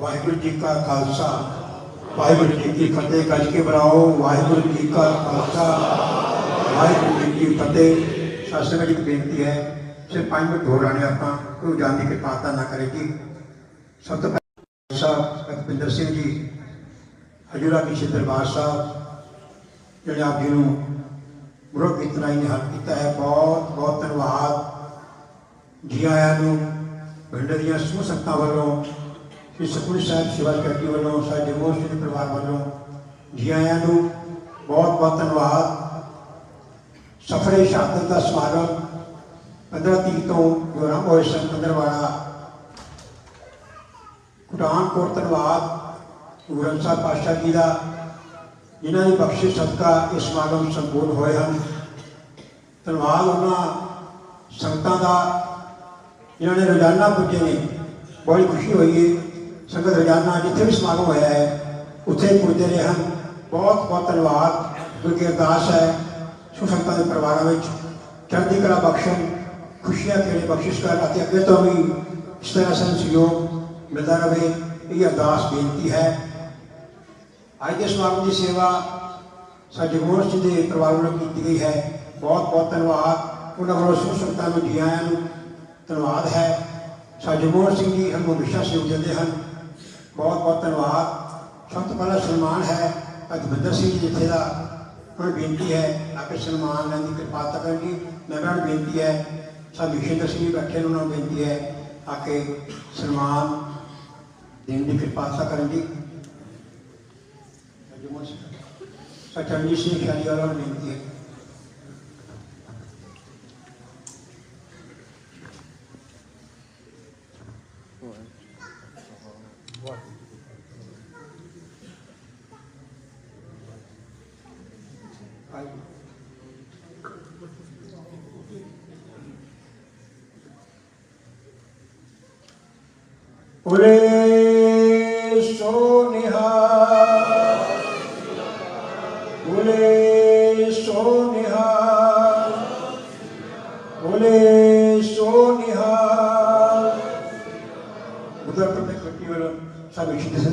ਵਾਹਿਗੁਰੂ ਜੀ ਕਾ ਖਾਲਸਾ, ਵਾਹਿਗੁਰੂ ਜੀ ਕੀ ਫਤਿਹ ਗੱਜ ਕੇ ਬੁਲਾਓ, ਵਾਹਿਗੁਰੂ ਜੀ ਕਾ ਖਾਲਸਾ। ਵਾਹਿਗੁਰੂ ਜੀ ਕੀ ਫਤਿਹ। ਸਾਸੰਗ ਜੀ ਦੀ ਬੇਨਤੀ ਹੈ ਸੇ ਪੰਜ ਮਿੰਟ ਹੋ ਰਾਣੇ ਆਪਾਂ, ਕੋਈ ਜਾਣ ਦੀ ਕਿਰਪਾਲਤਾ ਨਾ ਕਰੇਗੀ ਸਭ ਤੋਂ ਪਹਿਲਾਂ ਸਾਹਿਬ ਅਕਬਿੰਦਰ ਸਿੰਘ ਜੀ, ਹਜੂਰਾ ਕੀ ਦਰਬਾਰ ਸਾਹਿਬ, ਜਿਹੜੇ ਆਪ ਜੀ ਨੂੰ ਗੁਰੂ ਕੀ ਤਨਾਈ ਹੱਥ ਕੀਤਾ ਹੈ, ਬਹੁਤ ਬਹੁਤ ਧੰਨਵਾਦ। ਜੀ ਆਇਆਂ ਨੂੰ, ਪਿੰਡ ਦੀਆਂ ਸਮੂਹ ਸੰਗਤਾਂ ਵੱਲੋਂ ਸ੍ਰੀ ਸਤਿਗੁਰੂ ਸਾਹਿਬ ਸੇਵਾ ਕਮੇਟੀ ਵੱਲੋਂ ਸਾਡੇ ਮੋਸਟ ਦੇ ਪਰਿਵਾਰ ਵੱਲੋਂ ਜੀ ਆਇਆਂ ਨੂੰ ਬਹੁਤ ਬਹੁਤ ਧੰਨਵਾਦ। ਸਫਰੇ ਸ਼ਹਾਦਤ ਦਾ ਸਮਾਗਮ 15 ਤਰੀਕ ਤੋਂ ਜੋ ਹੋਏ ਸਨ, ਪੰਦਰਵਾੜਾ। ਕੁਟਾਨ ਧੰਨਵਾਦ, ਗੁਰੂ ਗ੍ਰੰਥ ਸਾਹਿਬ ਪਾਤਸ਼ਾਹ ਜੀ ਦਾ, ਜਿਨ੍ਹਾਂ ਦੀ ਬਖਸ਼ਿਸ਼ ਸਦਕਾ ਇਹ ਸਮਾਗਮ ਸੰਪੂਰਨ ਹੋਏ ਹਨ। ਧੰਨਵਾਦ ਉਹਨਾਂ ਸੰਗਤਾਂ ਦਾ, ਜਿਨ੍ਹਾਂ ਨੇ ਰੋਜ਼ਾਨਾ ਪੁੱਜੇ ਨੇ। ਬੜੀ ਖੁਸ਼ੀ ਹੋਈ ਹੈ ਸੰਗਤ ਰੋਜ਼ਾਨਾ ਜਿੱਥੇ ਵੀ ਸਮਾਗਮ ਹੋਇਆ ਹੈ, ਉੱਥੇ ਪੁੱਜਦੇ ਰਹੇ ਹਨ। ਬਹੁਤ ਬਹੁਤ ਧੰਨਵਾਦ। ਕਿਉਂਕਿ ਅਰਦਾਸ ਹੈ ਸੋ ਸੰਗਤਾਂ ਦੇ ਪਰਿਵਾਰਾਂ ਵਿੱਚ। ਚੜ੍ਹਦੀ ਕਲਾ ਬਖਸ਼ਣ, ਖੁਸ਼ੀਆਂ ਕਿਹੜੇ ਬਖਸ਼ਿਸ਼ ਕਰ ਅਤੇ ਅੱਗੇ ਤੋਂ ਵੀ ਇਸ ਤਰ੍ਹਾਂ ਸਾਨੂੰ ਸਹਿਯੋਗ ਮਿਲਦਾ ਰਹੇ, ਇਹ ਅਰਦਾਸ ਬੇਨਤੀ ਹੈ। ਅੱਜ ਦੇ ਸਮਾਗਮ ਦੀ ਸੇਵਾ ਸਾਡੇ ਮੋਰਚ ਦੇ ਪਰਿਵਾਰ ਵੱਲੋਂ ਕੀਤੀ ਗਈ ਹੈ। ਬਹੁਤ ਬਹੁਤ ਧੰਨਵਾਦ। ਉਹਨਾਂ ਵੱਲੋਂ ਸੋ ਸੰਗਤਾਂ ਨੂੰ ਜੀ ਆਇਆਂ ਨੂੰ ਧੰਨਵਾਦ ਹੈ। ਸਾਡੇ ਮੋਹਨ ਸਿੰਘ ਜੀ ਹਮ ਹਮੇਸ਼ਾ ਸਹਿਯੋਗ ਦਿੰਦੇ ਹਨ। ਬਹੁਤ ਬਹੁਤ ਧੰਨਵਾਦ ਸਭ ਤੋਂ ਪਹਿਲਾ ਸਨਮਾਨ ਹੈ ਅਜਵਿੰਦਰ ਸਿੰਘ ਜੀ ਜਿੱਥੇ ਦਾ ਉਹਨਾਂ ਨੂੰ ਬੇਨਤੀ ਹੈ ਆ ਕੇ ਸਨਮਾਨ ਲੈਣ ਦੀ ਕਿਰਪਾਲਤਾ ਕਰਨ ਦੀ ਨਗਰਾਂ ਨੂੰ ਬੇਨਤੀ ਹੈ ਸਾਡੇ ਵਿਸ਼ੇਂਦਰ ਸਿੰਘ ਜੀ ਬੈਠੇ ਨੇ ਉਹਨਾਂ ਨੂੰ ਬੇਨਤੀ ਹੈ ਆ ਕੇ ਸਨਮਾਨ ਦੇਣ ਦੀ ਕਿਰਪਾਲਤਾ ਕਰਨ ਦੀ ਸਚਰਜੀ ਸਿੰਘ ਖਿਆਲੀ ਵਾਲਾ ਨੂੰ ਬੇਨਤੀ ਹੈ What? I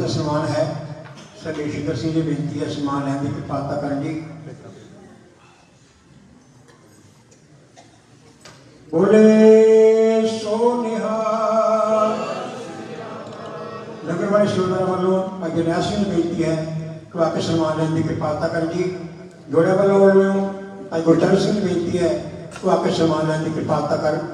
ਦਾ ਸਨਮਾਨ ਹੈ ਸਾਡੇ ਸ਼ਹੀਦ ਸਿੰਘ ਦੀ ਬੇਨਤੀ ਹੈ ਸਨਮਾਨ ਲੈਣ ਦੀ ਕਿਰਪਾਲਤਾ ਕਰਨ ਜੀ ਬੋਲੇ ਸੋ ਨਿਹਾਲ ਨਗਰ ਵਾਲੇ ਸੇਵਾਦਾਰ ਵੱਲੋਂ ਅੱਗੇ ਨਿਆਸੀ ਨੂੰ ਬੇਨਤੀ ਹੈ ਕਿ ਵਾਕੇ ਸਨਮਾਨ ਲੈਣ ਦੀ ਕਿਰਪਾਲਤਾ ਕਰਨ ਜੀ ਜੋੜੇ ਵੱਲੋਂ ਵੱਲੋਂ ਅੱਜ ਗੁਰਚਰਨ ਸਿੰਘ ਨੂੰ ਬੇਨਤੀ ਹੈ ਕਿ ਵਾਕੇ ਸਨਮਾਨ ਲੈਣ ਦੀ ਕਿਰਪਾਲਤਾ ਕਰਨ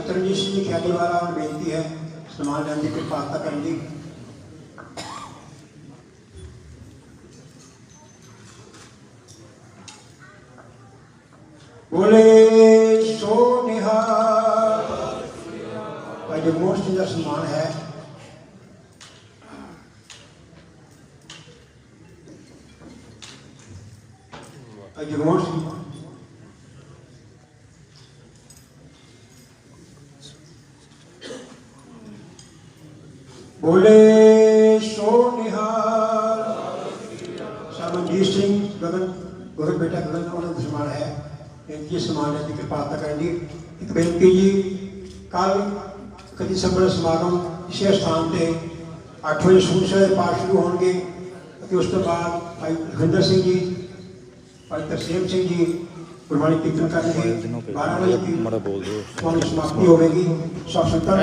سترجیت سنگھ کھیلی والا اور بینتی ہے؟ سلمان گاندھی کو پاستہ کر دی بولے، سو نہا ہے، اور ਬੋਲੇ ਸੋ ਨਿਹਾਲ। ਸਮਨਜੀਤ ਸਿੰਘ ਗਗਨ ਗੁਰੂ ਬੇਟਾ ਗਗਨ ਉਹਨਾਂ ਦਾ ਸਮਾਨ ਹੈ ਇਨਕੀ ਸਮਾਨ ਦੀ ਕਿਰਪਾਲਤਾ ਕਰਨ ਦੀ ਇੱਕ ਬੇਨਤੀ ਜੀ ਕੱਲ ਕਦੀ ਸੰਬਰ ਸਮਾਗਮ ਇਸੇ ਸਥਾਨ ਤੇ 8 ਵਜੇ ਸੂਚਨਾ ਦੇ ਪਾਠ ਸ਼ੁਰੂ ਹੋਣਗੇ। ਅਤੇ ਉਸ ਤੋਂ ਬਾਅਦ ਭਾਈ ਰਵਿੰਦਰ ਸਿੰਘ ਜੀ ਭਾਈ ਤਰਸੇਮ ਸਿੰਘ ਜੀ ਗੁਰਬਾਣੀ ਕੀਰਤਨ ਕਰਨਗੇ। 12 ਵਜੇ ਮਾੜਾ ਬੋਲ ਦਿਓ। ਸਮਾਪਤੀ ਹੋਵੇਗੀ। ਸਭ ਸੰਤਾਂ